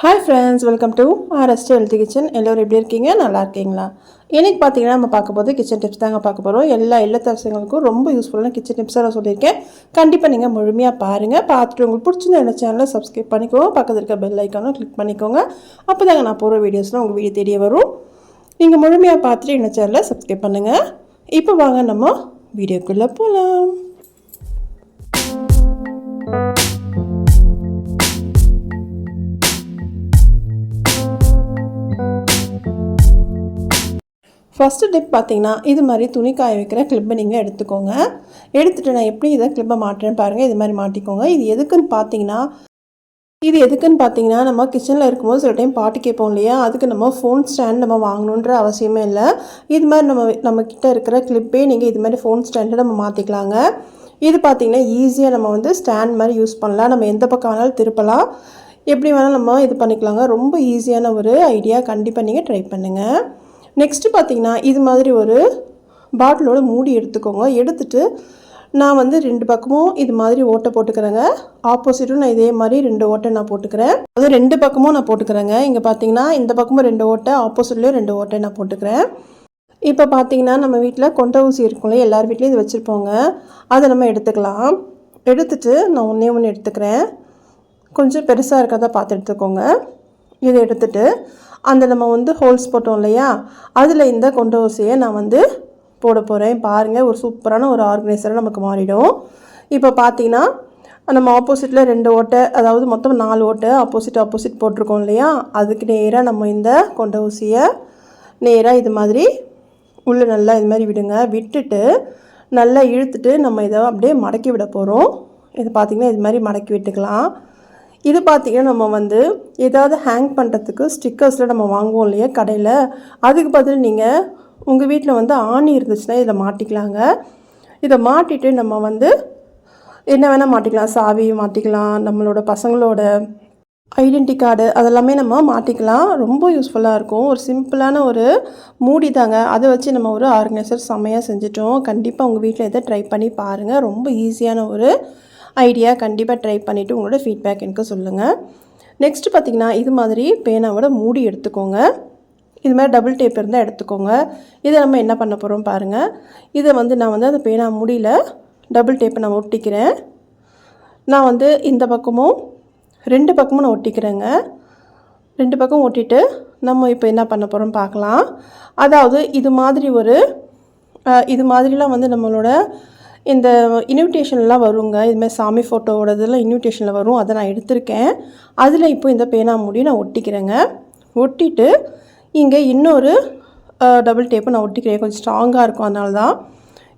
Hi friends welcome to RST healthy kitchen எல்லோரும் எப்படி இருக்கீங்க? நல்லா இருக்கீங்களா? இன்றைக்கி பார்த்தீங்கன்னா நம்ம பார்க்க போது கிச்சன் டிப்ஸ் தாங்க பார்க்க போகிறோம் எல்லா இல்லத்தரசங்களுக்கும் ரொம்ப யூஸ்ஃபுல்லான கிச்சன் டிப்ஸாக நான் சொல்லியிருக்கேன். கண்டிப்பாக நீங்கள் முழுமையாக பாருங்கள் பார்த்துட்டு உங்களுக்கு பிடிச்சிருந்த என்ன சேனலை சப்ஸ்கிரைப் பண்ணிக்கோங்க. பக்கத்தில் இருக்க பெல் ஐக்கானும் கிளிக் பண்ணிக்கோங்க. அப்போ தாங்க நான் போகிற வீடியோஸ்லாம் உங்கள் வீடியோ தெரிய வரும். நீங்கள் முழுமையாக பார்த்துட்டு என்ன சேனலை சப்ஸ்கிரைப் பண்ணுங்கள் இப்போ வாங்க நம்ம வீடியோக்குள்ளே போகலாம் ஃபஸ்ட்டு டிப் பார்த்தீங்கன்னா இது மாதிரி துணி காய வைக்கிற கிளிப்பை நீங்கள் எடுத்துக்கோங்க. எடுத்துகிட்டு நான் எப்படி இதை கிளிப்பை மாட்டுறேன்னு பாருங்கள் இது மாதிரி மாட்டிக்கோங்க. இது எதுக்குன்னு பார்த்தீங்கன்னா இது எதுக்குன்னு பார்த்தீங்கன்னா நம்ம கிச்சனில் இருக்கும்போது சில டைம் பாட்டு கேட்போம் இல்லையா? அதுக்கு நம்ம ஃபோன் ஸ்டாண்ட் நம்ம வாங்கணுன்ற அவசியமே இல்லை. இது மாதிரி நம்ம நம்ம கிட்ட இருக்கிற கிளிப்பே நீங்கள் இது மாதிரி ஃபோன் ஸ்டாண்டை நம்ம மாற்றிக்கலாங்க இது பார்த்திங்கன்னா ஈஸியாக நம்ம வந்து ஸ்டாண்ட் மாதிரி யூஸ் பண்ணலாம். நம்ம எந்த பக்கம் வேணாலும் திருப்பலாம். எப்படி வேணாலும் நம்ம இது பண்ணிக்கலாங்க. ரொம்ப ஈஸியான ஒரு ஐடியா கண்டிப்பாக நீங்கள் ட்ரை பண்ணுங்கள் நெக்ஸ்ட்டு பார்த்தீங்கன்னா இது மாதிரி ஒரு பாட்டிலோட மூடி எடுத்துக்கோங்க. எடுத்துட்டு நான் வந்து ரெண்டு பக்கமும் இது மாதிரி ஓட்டை போட்டுக்கிறேங்க. ஆப்போசிட்டும் நான் இதே மாதிரி ரெண்டு ஓட்டை நான் போட்டுக்கிறேன். அது ரெண்டு பக்கமும் நான் போட்டுக்கிறேங்க. இங்கே பார்த்தீங்கன்னா இந்த பக்கமும் ரெண்டு ஓட்டை ஆப்போசிட்லேயும் ரெண்டு ஓட்டை நான் போட்டுக்கிறேன். இப்போ பார்த்தீங்கன்னா நம்ம வீட்டில் கொண்ட ஊசி இருக்கும்ல எல்லார் வீட்லேயும் இது வச்சுருப்போங்க. அதை நம்ம எடுத்துக்கலாம். எடுத்துட்டு நான் ஒன்றே ஒன்று எடுத்துக்கிறேன். கொஞ்சம் பெருசாக இருக்கிறத பார்த்து எடுத்துக்கோங்க. இதை எடுத்துட்டு அந்த நம்ம வந்து ஹோல்ஸ் போட்டோம் இல்லையா? அதில் இந்த கொண்ட ஊசியை நான் வந்து போட போகிறேன் பாருங்கள் ஒரு சூப்பரான ஒரு ஆர்கனைசராக நமக்கு மாறிடும். இப்போ பார்த்தீங்கன்னா நம்ம ஆப்போசிட்டில் ரெண்டு ஓட்டை அதாவது மொத்தம் நாலு ஓட்டை ஆப்போசிட் ஆப்போசிட் போட்டிருக்கோம் இல்லையா? அதுக்கு நேராக நம்ம இந்த கொண்ட ஊசியை நேராக இது மாதிரி உள்ளே நல்லா இது மாதிரி விடுங்க. விட்டுட்டு நல்லா இழுத்துட்டு நம்ம இதை அப்படியே மடக்கி விட போகிறோம் இது பார்த்திங்கன்னா இது மாதிரி மடக்கி விட்டுக்கலாம். இது பார்த்திங்கன்னா நம்ம வந்து ஏதாவது ஹேங் பண்ணுறதுக்கு ஸ்டிக்கர்ஸில் நம்ம வாங்குவோம் இல்லையா கடையில்? அதுக்கு பதில் நீங்கள் உங்கள் வீட்டில் வந்து ஆணி இருந்துச்சுன்னா இதில் மாட்டிக்கலாங்க. இதை மாட்டிட்டு நம்ம வந்து என்ன வேணால் மாட்டிக்கலாம். சாவி மாட்டிக்கலாம். நம்மளோட பசங்களோட ஐடென்டி கார்டு அதெல்லாமே நம்ம மாட்டிக்கலாம். ரொம்ப யூஸ்ஃபுல்லாக இருக்கும். ஒரு சிம்பிளான ஒரு மூடி தாங்க. அதை வச்சு நம்ம ஒரு ஆர்கனைசர் செம்மையாக செஞ்சுட்டோம். கண்டிப்பாக உங்கள் வீட்டில் இதை ட்ரை பண்ணி பாருங்கள் ரொம்ப ஈஸியான ஒரு ஐடியா கண்டிப்பாக ட்ரை பண்ணிவிட்டு உங்களோட ஃபீட்பேக் எனக்கு சொல்லுங்கள் நெக்ஸ்ட்டு பார்த்திங்கன்னா இது மாதிரி பேனாவோட மூடி எடுத்துக்கோங்க. இது மாதிரி டபுள் டேப் இருந்தால் எடுத்துக்கோங்க. இதை நம்ம என்ன பண்ண போகிறோம் பாருங்கள் இதை வந்து நான் வந்து அந்த பேனா முடியல டபுள் டேப்பை நான் ஒட்டிக்கிறேன். நான் வந்து இந்த பக்கமும் ரெண்டு பக்கமும் நான் ஒட்டிக்கிறேங்க. ரெண்டு பக்கம் ஒட்டிட்டு நம்ம இப்போ என்ன பண்ண போகிறோம் பார்க்கலாம். அதாவது இது மாதிரி ஒரு இது மாதிரிலாம் வந்து நம்மளோட இந்த இன்விடேஷன்லாம் வருங்க. இதுமாதிரி சாமி ஃபோட்டோவோட இதெல்லாம் இன்விடேஷனில் வரும். அதை நான் எடுத்திருக்கேன். அதில் இப்போ இந்த பேனா மூடி நான் ஒட்டிக்கிறேங்க. ஒட்டிட்டு இங்கே இன்னொரு டபுள் டேப்பு நான் ஒட்டிக்கிறேன். கொஞ்சம் ஸ்ட்ராங்காக இருக்கும் அதனால தான்.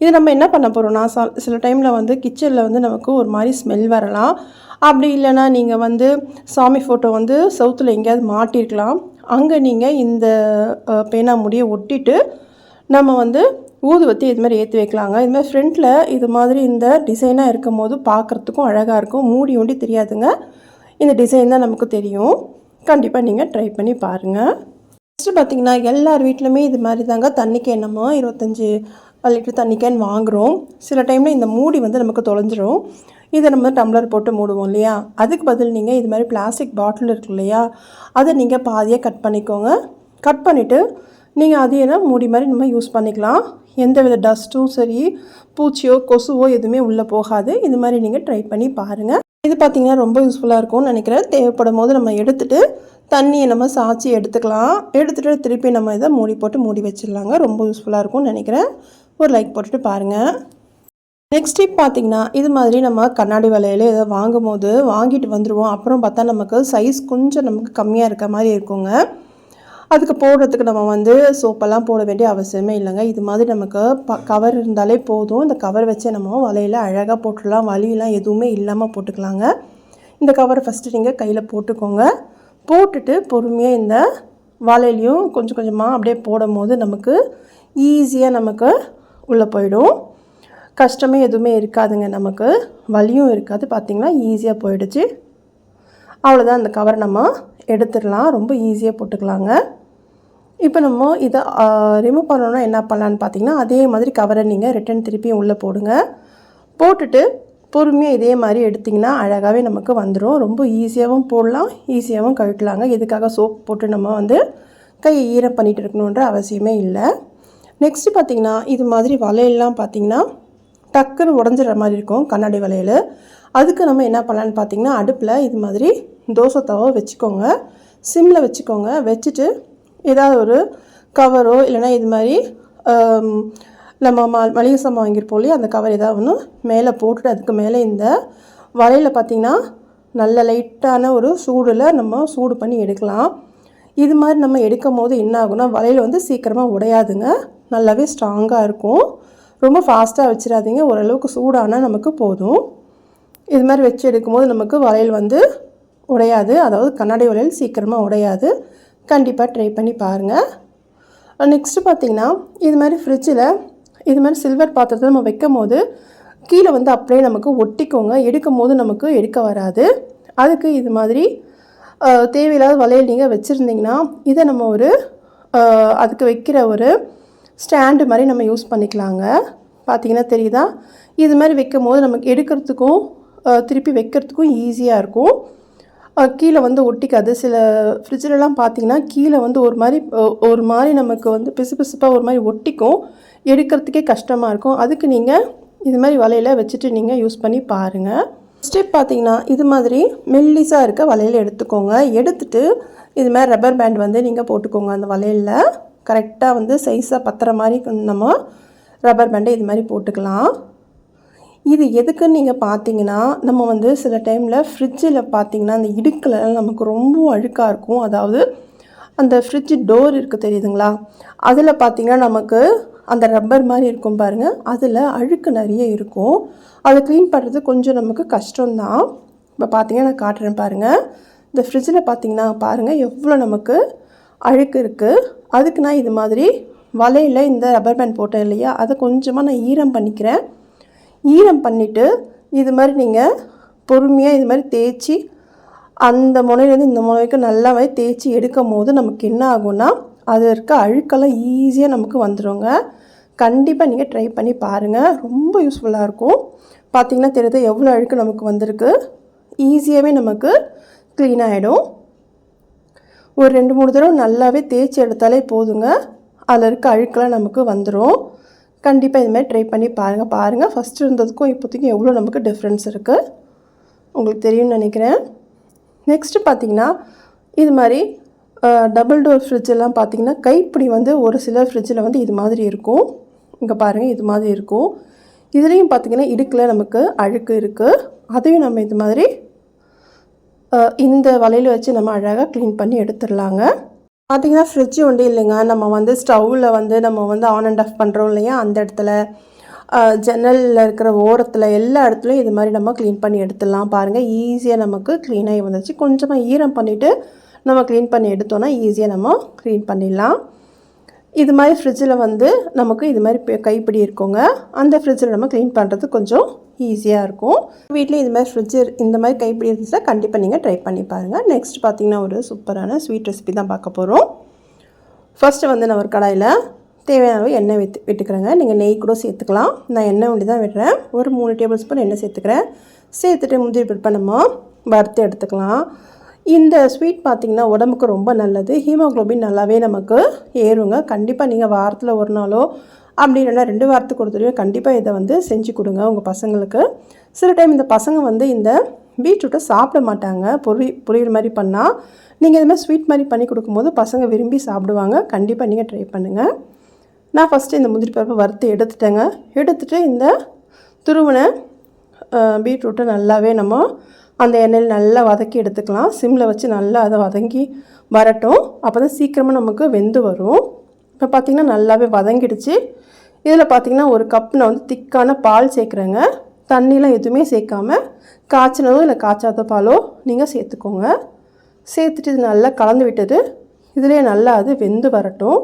இது நம்ம என்ன பண்ண போகிறோம்னா ச சில டைமில் வந்து கிச்சனில் வந்து நமக்கு ஒரு மாதிரி ஸ்மெல் வரலாம். அப்படி இல்லைன்னா நீங்கள் வந்து சாமி ஃபோட்டோ வந்து சவுத்தில் எங்கேயாவது மாட்டிருக்கலாம். அங்கே நீங்கள் இந்த பேனா முடியை ஒட்டிட்டு நம்ம வந்து ஊதுவத்தி இது மாதிரி ஏற்றி வைக்கலாங்க. இது மாதிரி ஃப்ரண்ட்டில் இது மாதிரி இந்த டிசைனாக இருக்கும் போது பார்க்குறதுக்கும் அழகாக இருக்கும். மூடி ஒண்டி தெரியாதுங்க. இந்த டிசைன் தான் நமக்கு தெரியும். கண்டிப்பாக நீங்கள் ட்ரை பண்ணி பாருங்கள் ஃபஸ்ட்டு பார்த்தீங்கன்னா எல்லார் வீட்லையுமே இது மாதிரி தாங்க. தண்ணி என்னமோ இருபத்தஞ்சி லிட்டர் தண்ணி கேன் வாங்குகிறோம் சில டைமில் இந்த மூடி வந்து நமக்கு தொலைஞ்சிரும். இதை நம்ம டம்ளர் போட்டு மூடுவோம் இல்லையா? அதுக்கு பதில் நீங்கள் இது மாதிரி பிளாஸ்டிக் பாட்டில் இருக்கு இல்லையா? அதை நீங்கள் பாதியாக கட் பண்ணிக்கோங்க. கட் பண்ணிவிட்டு நீங்கள் அதையே மூடி மாதிரி நம்ம யூஸ் பண்ணிக்கலாம். எந்த வித டஸ்ட்டும் சரி பூச்சியோ கொசுவோ எதுவுமே உள்ளே போகாது. இது மாதிரி நீங்கள் ட்ரை பண்ணி பாருங்கள் இது பார்த்தீங்கன்னா ரொம்ப யூஸ்ஃபுல்லாக இருக்கும்னு நினைக்கிறேன். தேவைப்படும் போது நம்ம எடுத்துட்டு தண்ணியை நம்ம சாய்ச்சி எடுத்துக்கலாம். எடுத்துகிட்டு திருப்பி நம்ம இதை மூடி போட்டு மூடி வச்சிடலாங்க. ரொம்ப யூஸ்ஃபுல்லாக இருக்கும்னு நினைக்கிறேன். ஒரு லைக் போட்டுட்டு பாருங்கள் நெக்ஸ்ட் டிப் பார்த்தீங்கன்னா இது மாதிரி நம்ம கண்ணாடி வலையில் இதை வாங்கும் போது வாங்கிட்டு வந்துடுவோம் அப்புறம் பார்த்தா நமக்கு சைஸ் கொஞ்சம் நமக்கு கம்மியாக இருக்க மாதிரி இருக்குங்க. அதுக்கு போடுறதுக்கு நம்ம வந்து சோப்பெல்லாம் போட வேண்டிய அவசியமே இல்லைங்க. இது மாதிரி நமக்கு ப கவர் இருந்தாலே போதும். இந்த கவர் வச்சு நம்ம வலையில் அழகாக போட்டுடலாம். வலியெல்லாம் எதுவுமே இல்லாமல் போட்டுக்கலாங்க. இந்த கவரை ஃபஸ்ட்டு நீங்கள் கையில் போட்டுக்கோங்க. போட்டுட்டு பொறுமையாக இந்த வலையிலையும் கொஞ்சம் கொஞ்சமாக அப்படியே போடும் போது நமக்கு ஈஸியாக நமக்கு உள்ளே போயிடும். கஷ்டமே எதுவுமே இருக்காதுங்க. நமக்கு வலியும் இருக்காது. பார்த்திங்கன்னா ஈஸியாக போயிடுச்சு. அவ்வளோதான் அந்த கவர் நம்ம எடுத்துடலாம். ரொம்ப ஈஸியாக போட்டுக்கலாங்க. இப்போ நம்ம இதை ரிமூவ் பண்ணணும்னா என்ன பண்ணலான்னு பார்த்தீங்கன்னா அதே மாதிரி கவரை நீங்கள் ரிட்டன் திருப்பி உள்ளே போடுங்க. போட்டுட்டு பொறுமையாக இதே மாதிரி எடுத்திங்கன்னா அழகாகவே நமக்கு வந்துடும் ரொம்ப ஈஸியாகவும் போடலாம் ஈஸியாகவும் கழட்டலாங்க. இதுக்காக சோப் போட்டு நம்ம வந்து கையை ஈரம் பண்ணிகிட்டு இருக்கணுன்ற அவசியமே இல்லை. நெக்ஸ்ட்டு பார்த்திங்கன்னா இது மாதிரி வளையல்லாம் பார்த்திங்கன்னா டக்குன்னு உடஞ்சிடுற மாதிரி இருக்கும் கண்ணாடி வளையல் அதுக்கு நம்ம என்ன பண்ணலான்னு பார்த்தீங்கன்னா அடுப்பில் இது மாதிரி தோசை தவா வச்சுக்கோங்க. சிம்மில் வச்சுக்கோங்க. வச்சுட்டு ஏதாவது ஒரு கவரோ இல்லைனா இது மாதிரி நம்ம ம மளிகை சாமான் வாங்கியிருப்போம் இல்லையா அந்த கவர் ஏதாவது ஒன்று மேலே போட்டுட்டு அதுக்கு மேலே இந்த வலையில் பார்த்திங்கன்னா நல்ல லைட்டான ஒரு சூடில் நம்ம சூடு பண்ணி எடுக்கலாம். இது மாதிரி நம்ம எடுக்கும் போது என்ன ஆகும்னா வலையில் வந்து சீக்கிரமாக உடையாதுங்க. நல்லாவே ஸ்ட்ராங்காக இருக்கும். ரொம்ப ஃபாஸ்ட்டாக வச்சிடாதீங்க. ஓரளவுக்கு சூடானால் நமக்கு போதும். இது மாதிரி வச்சு எடுக்கும்போது நமக்கு வளையல் வந்து உடையாது. அதாவது கண்ணாடி வளையல் சீக்கிரமாக உடையாது. கண்டிப்பாக ட்ரை பண்ணி பாருங்கள். நெக்ஸ்ட்டு பார்த்தீங்கன்னா இது மாதிரி ஃப்ரிட்ஜில் இது மாதிரி சில்வர் பாத்திரத்தை நம்ம வைக்கும் போது கீழே வந்து அப்படியே நமக்கு ஒட்டிக்கோங்க. எடுக்கும் போது நமக்கு எடுக்க வராது. அதுக்கு இது மாதிரி தேவையில்லாத வளையல் நீங்கள் வச்சுருந்தீங்கன்னா இதை நம்ம ஒரு அதுக்கு வைக்கிற ஒரு ஸ்டாண்டு மாதிரி நம்ம யூஸ் பண்ணிக்கலாங்க. பார்த்தீங்கன்னா தெரியுதா? இது மாதிரி வைக்கும் போது நமக்கு எடுக்கிறதுக்கும் திருப்பி வைக்கிறதுக்கும் ஈஸியாக இருக்கும். கீழே வந்து ஒட்டிக்காது. சில ஃப்ரிட்ஜிலலாம் பார்த்தீங்கன்னா கீழே வந்து ஒரு மாதிரி ஒரு மாதிரி நமக்கு வந்து பிசு பிசுப்பாக ஒரு மாதிரி ஒட்டிக்கும். எடுக்கிறதுக்கே கஷ்டமாக இருக்கும். அதுக்கு நீங்கள் இது மாதிரி வலையில் வச்சுட்டு நீங்கள் யூஸ் பண்ணி பாருங்கள் ஸ்டெப் பார்த்தீங்கன்னா இது மாதிரி மெல்லிஸாக இருக்க வளையல் எடுத்துக்கோங்க. எடுத்துட்டு இது மாதிரி ரப்பர் பேண்ட் வந்து நீங்கள் போட்டுக்கோங்க அந்த வளையலில் கரெக்டாக வந்து சைஸாக பத்துற மாதிரி நம்ம ரப்பர் பேண்டை இது மாதிரி போட்டுக்கலாம். இது எதுக்குன்னு நீங்கள் பார்த்தீங்கன்னா நம்ம வந்து சில டைமில் ஃப்ரிட்ஜில் பார்த்தீங்கன்னா அந்த இடுக்கில் நமக்கு ரொம்ப அழுக்காக இருக்கும். அதாவது அந்த ஃப்ரிட்ஜ் டோர் இருக்குது தெரியுதுங்களா? அதில் பார்த்தீங்கன்னா நமக்கு அந்த ரப்பர் மாதிரி இருக்கும் பாருங்கள் அதில் அழுக்கு நிறைய இருக்கும். அதை க்ளீன் பண்ணுறது கொஞ்சம் நமக்கு கஷ்டம்தான். இப்போ பார்த்தீங்கன்னா நான் காட்டுறேன் பாருங்கள் இந்த ஃப்ரிட்ஜில் பார்த்தீங்கன்னா பாருங்கள் எவ்வளோ நமக்கு அழுக்கு இருக்குது அதுக்கு நான் இது மாதிரி வலையில் இந்த ரப்பர் பேண்ட் போட்டேன் இல்லையா? அதை கொஞ்சமாக நான் ஈரம் பண்ணிக்கிறேன். ஈரம் பண்ணிவிட்டு இது மாதிரி நீங்கள் பொறுமையாக இது மாதிரி தேய்ச்சி அந்த முனையிலேருந்து இந்த முனை வரைக்கும் நல்லாவே தேய்ச்சி எடுக்கும் போது நமக்கு என்ன ஆகும்னா அது இருக்க அழுக்கெல்லாம் ஈஸியாக நமக்கு வந்துடுங்க கண்டிப்பாக நீங்கள் ட்ரை பண்ணி பாருங்கள் ரொம்ப யூஸ்ஃபுல்லாக இருக்கும். பார்த்தீங்கன்னா தெரியுது எவ்வளோ அழுக்கு நமக்கு வந்திருக்கு? ஈஸியாகவே நமக்கு க்ளீன் ஆகிடும் ஒரு ரெண்டு மூணு தடவை நல்லாவே தேய்ச்சி எடுத்தாலே போதுங்க. அதில் இருக்க அழுக்கெல்லாம் நமக்கு வந்துடும் கண்டிப்பாக இது மாதிரி ட்ரை பண்ணி பாருங்கள் பாருங்கள் ஃபஸ்ட்டு இருந்ததுக்கும் இப்போதைக்கும் எவ்வளோ நமக்கு டிஃப்ரென்ஸ் இருக்குது உங்களுக்கு தெரியும்னு நினைக்கிறேன். நெக்ஸ்ட்டு பார்த்தீங்கன்னா இது மாதிரி டபுள் டோர் ஃப்ரிட்ஜ் எல்லாம் பார்த்தீங்கன்னா கைப்பிடி வந்து ஒரு சில ஃப்ரிட்ஜில் வந்து இது மாதிரி இருக்கும். இங்கே பாருங்கள் இது மாதிரி இருக்கும். இதுலேயும் பார்த்தீங்கன்னா இடுக்கில் நமக்கு அழுக்கு இருக்குது அதையும் நம்ம இது மாதிரி இந்த வலையில் வச்சு நம்ம அழகாக க்ளீன் பண்ணி எடுத்துடலாங்க. பார்த்தீங்கன்னா ஃப்ரிட்ஜ் உண்டு இல்லைங்க. நம்ம வந்து ஸ்டவ்வில் வந்து நம்ம வந்து ஆன் அண்ட் ஆஃப் பண்ணுறோம் இல்லையா? அந்த இடத்துல ஜன்னலில் இருக்கிற ஓரத்தில் எல்லா இடத்துலையும் இது மாதிரி நம்ம க்ளீன் பண்ணி எடுத்துடலாம் பாருங்கள் ஈஸியாக நமக்கு க்ளீனாகி வந்துச்சு கொஞ்சமாக ஈரம் பண்ணிவிட்டு நம்ம க்ளீன் பண்ணி எடுத்தோன்னா ஈஸியாக நம்ம க்ளீன் பண்ணிடலாம். இது மாதிரி ஃப்ரிட்ஜில் வந்து நமக்கு இது மாதிரி கைப்பிடி இருக்குங்க. அந்த ஃப்ரிட்ஜில் நம்ம க்ளீன் பண்ணுறது கொஞ்சம் ஈஸியாக இருக்கும். வீட்டில் இது மாதிரி ஃப்ரிட்ஜ் இந்த மாதிரி கைப்பிடி இருந்துச்சுன்னா கண்டிப்பாக நீங்கள் ட்ரை பண்ணி பாருங்கள் நெக்ஸ்ட் பார்த்தீங்கன்னா ஒரு சூப்பரான ஸ்வீட் ரெசிபி தான் பார்க்க போகிறோம் ஃபஸ்ட்டு வந்து நான் ஒரு கடாயில் தேவையான அளவு எண்ணெய் விட்டு விட்டுக்கிறேங்க. நீங்கள் நெய் கூட சேர்த்துக்கலாம். நான் எண்ணெய் ஒண்டி தான் விடுறேன். ஒரு மூணு டேபிள் ஸ்பூன் எண்ணெய் சேர்த்துக்கிறேன். சேர்த்துட்டு முந்திரி பருப்பை நம்ம வறுத்து எடுத்துக்கலாம். இந்த ஸ்வீட் பார்த்திங்கன்னா உடம்புக்கு ரொம்ப நல்லது. ஹீமோகுளோபின் நல்லாவே நமக்கு ஏறுங்க. கண்டிப்பாக நீங்கள் வாரத்தில் ஒரு நாளோ அப்படி இல்லைன்னா ரெண்டு வாரத்துக்கு ஒரு கண்டிப்பாக இதை வந்து செஞ்சு கொடுங்க உங்கள் பசங்களுக்கு. சில டைம் இந்த பசங்க வந்து இந்த பீட்ரூட்டை சாப்பிட மாட்டாங்க. பொரி பொரியல் மாதிரி பண்ணால் நீங்கள் இது மாதிரி ஸ்வீட் மாதிரி பண்ணி கொடுக்கும்போது பசங்க விரும்பி சாப்பிடுவாங்க. கண்டிப்பாக நீங்கள் ட்ரை பண்ணுங்கள் நான் ஃபஸ்ட்டு இந்த முந்திரி பருப்பை வறுத்து எடுத்துட்டேங்க. எடுத்துகிட்டு இந்த துருவனை பீட்ரூட்டை நல்லாவே நம்ம அந்த எண்ணெயில் நல்லா வதக்கி எடுத்துக்கலாம். சிம்மில் வச்சு நல்லா அதை வதங்கி வரட்டும். அப்போ தான் சீக்கிரமாக நமக்கு வெந்து வரும். இப்போ பார்த்திங்கன்னா நல்லாவே வதங்கிடுச்சு. இதில் பார்த்திங்கன்னா ஒரு கப் நான் வந்து திக்கான பால் சேர்க்குறேங்க. தண்ணிலாம் எதுவுமே சேர்க்காம காய்ச்சினதோ இல்லை காய்ச்சாத பாலோ நீங்கள் சேர்த்துக்கோங்க. சேர்த்துட்டு இது நல்லா கலந்து விட்டது இதிலே நல்லா அது வெந்து வரட்டும்.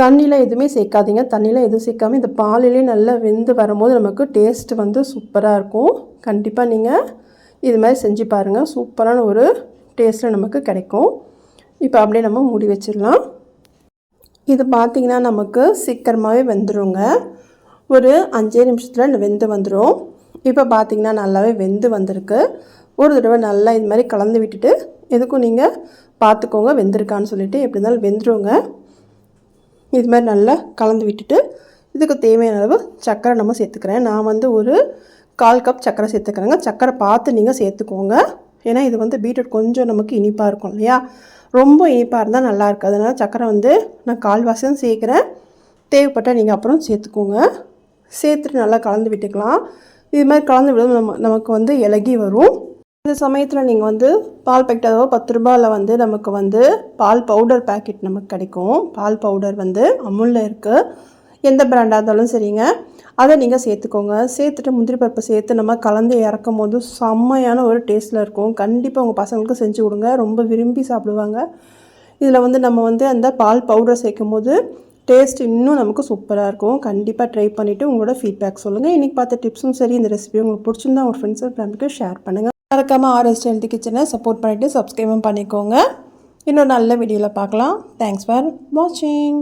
தண்ணியில் எதுவுமே சேர்க்காதீங்க. தண்ணியில் எதுவும் சேர்க்காம இந்த பாலிலே நல்லா வெந்து வரும்போது நமக்கு டேஸ்ட் வந்து சூப்பராக இருக்கும். கண்டிப்பாக நீங்கள் இது மாதிரி செஞ்சு பாருங்கள் சூப்பரான ஒரு டேஸ்ட்டில் நமக்கு கிடைக்கும். இப்போ அப்படியே நம்ம மூடி வச்சிடலாம். இது பார்த்திங்கன்னா நமக்கு சீக்கிரமாகவே வெந்துருங்க. ஒரு அஞ்சே நிமிஷத்தில் வெந்து வந்துடும் இப்போ பார்த்தீங்கன்னா நல்லாவே வெந்து வந்திருக்கு. ஒரு தடவை நல்லா இது மாதிரி கலந்து விட்டுட்டு எதுக்கும் நீங்கள் பார்த்துக்கோங்க வெந்திருக்கான்னு சொல்லிட்டு எப்படி இருந்தாலும் வெந்துருங்க. இது மாதிரி நல்லா கலந்து விட்டுட்டு இதுக்கு தேவையான அளவு சர்க்கரை நம்ம சேர்த்துக்கிறேன். நான் வந்து ஒரு கால் கப் சர்க்கரை சேர்த்துக்கிறேங்க. சர்க்கரை பார்த்து நீங்கள் சேர்த்துக்கோங்க. ஏன்னா இது வந்து பீட்ரூட் கொஞ்சம் நமக்கு இனிப்பாக இருக்கும் இல்லையா? ரொம்ப இனிப்பாக இருந்தால் நல்லா இருக்குது. அதனால் சர்க்கரை வந்து நான் கால்வாசியும் சேர்க்குறேன். தேவைப்பட்டால் நீங்கள் அப்புறம் சேர்த்துக்கோங்க. சேர்த்துட்டு நல்லா கலந்து விட்டுக்கலாம். இது மாதிரி கலந்து விடும் நம்ம நமக்கு வந்து இலகி வரும். இந்த சமயத்தில் நீங்கள் வந்து பால் பாக்கெட் அதாவது பத்து ரூபாயில் வந்து நமக்கு வந்து பால் பவுடர் பேக்கெட் நமக்கு கிடைக்கும். பால் பவுடர் வந்து அமுலில் இருக்குது எந்த பிராண்டாக இருந்தாலும் சரிங்க. அதை நீங்கள் சேர்த்துக்கோங்க. சேர்த்துட்டு முந்திரி பருப்பை சேர்த்து நம்ம கலந்து இறக்கும் போது செம்மையான ஒரு டேஸ்ட்டில் இருக்கும். கண்டிப்பாக உங்கள் பசங்களுக்கு செஞ்சு கொடுங்க. ரொம்ப விரும்பி சாப்பிடுவாங்க. இதில் வந்து நம்ம வந்து அந்த பால் பவுடரை சேர்க்கும் போது டேஸ்ட் இன்னும் நமக்கு சூப்பராக இருக்கும். கண்டிப்பாக ட்ரை பண்ணிவிட்டு உங்களோட ஃபீட்பேக் சொல்லுங்கள் இன்றைக்கி பார்த்த டிப்ஸும் சரி இந்த ரெசிபி உங்களுக்கு பிடிச்சிருந்தா உங்கள் ஃப்ரெண்ட்ஸ் அண்ட் ஃபேமிலிக்கு ஷேர் பண்ணுங்கள் மறக்காமல் ஆர்எஸ் ஹெல்த்தி கிச்சனை சப்போர்ட் பண்ணிவிட்டு சப்ஸ்கிரைபும் பண்ணிக்கோங்க. இன்னொரு நல்ல வீடியோவில் பார்க்கலாம். தேங்க்ஸ் ஃபார் வாட்சிங்